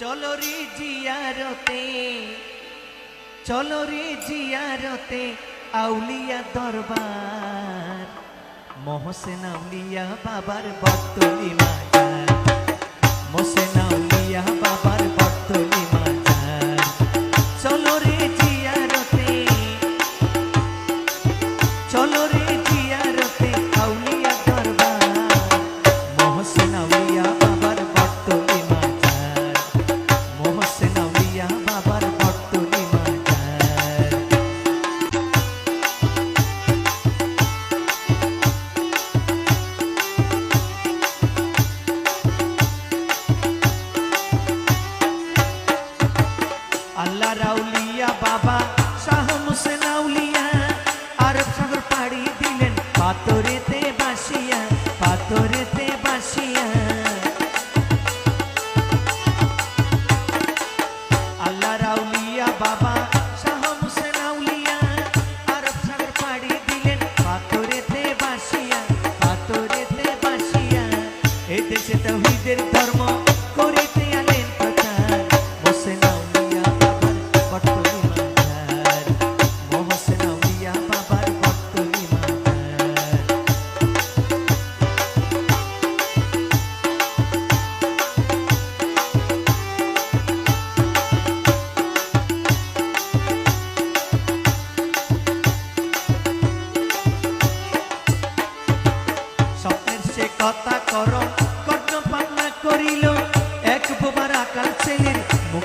চলো রে জিয়ারতে, চলো রে জিয়ারতে আউলিয়া দরবার, মহসেন আউলিয়া বাবার বদলি মায়া মহসেন আউলিয়া বাবার Baba.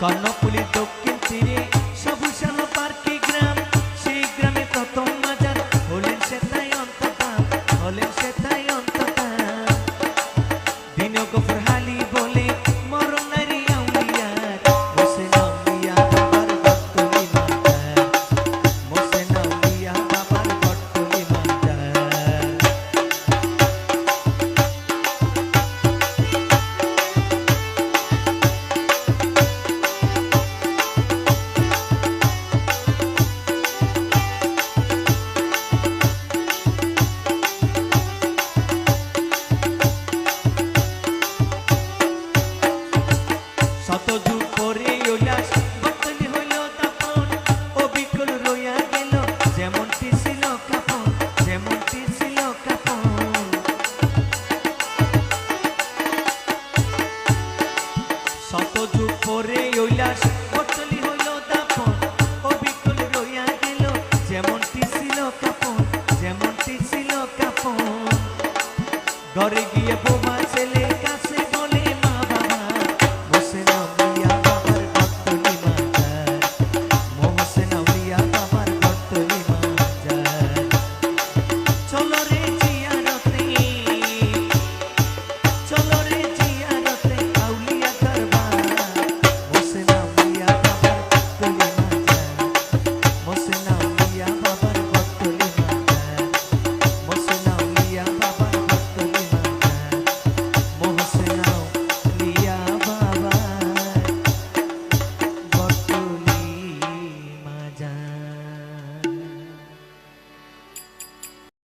কর্ণপুলি দক্ষিণ তীরে সবুসাহ পার্কে গ্রাম। সেই গ্রামে প্রথম বাজার হলেন সে তাই অন্ততা হলেন সে তাই অন্ততা Thank you.